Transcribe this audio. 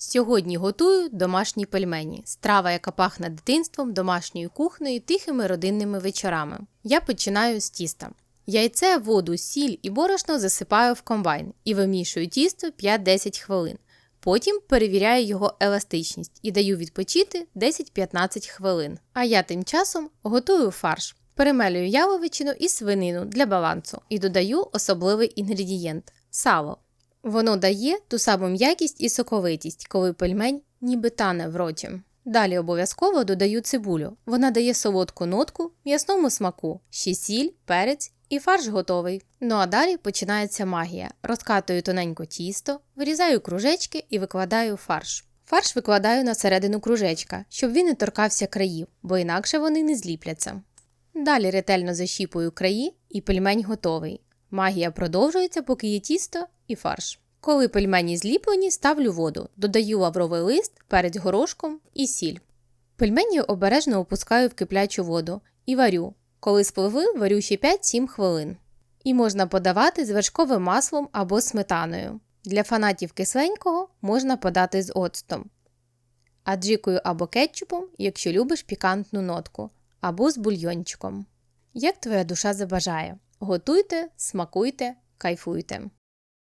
Сьогодні готую домашні пельмені, страва, яка пахне дитинством, домашньою кухнею, тихими родинними вечорами. Я починаю з тіста. Яйце, воду, сіль і борошно засипаю в комбайн і вимішую тісто 5-10 хвилин. Потім перевіряю його еластичність і даю відпочити 10-15 хвилин. А я тим часом готую фарш. Перемелюю яловичину і свинину для балансу і додаю особливий інгредієнт сало. Воно дає ту саму м'якість і соковитість, коли пельмень ніби тане в роті. Далі обов'язково додаю цибулю. Вона дає солодку нотку, м'ясному смаку, ще сіль, перець і фарш готовий. Ну а далі починається магія. Розкатую тоненько тісто, вирізаю кружечки і викладаю фарш. Фарш викладаю на середину кружечка, щоб він не торкався країв, бо інакше вони не зліпляться. Далі ретельно защіпую краї і пельмень готовий. Магія продовжується, поки є тісто і фарш. Коли пельмені зліплені, ставлю воду, додаю лавровий лист, перець горошком і сіль. Пельмені обережно опускаю в киплячу воду і варю. Коли спливли, варю ще 5-7 хвилин. І можна подавати з вершковим маслом або сметаною. Для фанатів кисленького можна подати з оцтом, аджикою або кетчупом, якщо любиш пікантну нотку, або з бульйончиком. Як твоя душа забажає. Готуйте, смакуйте, кайфуйте.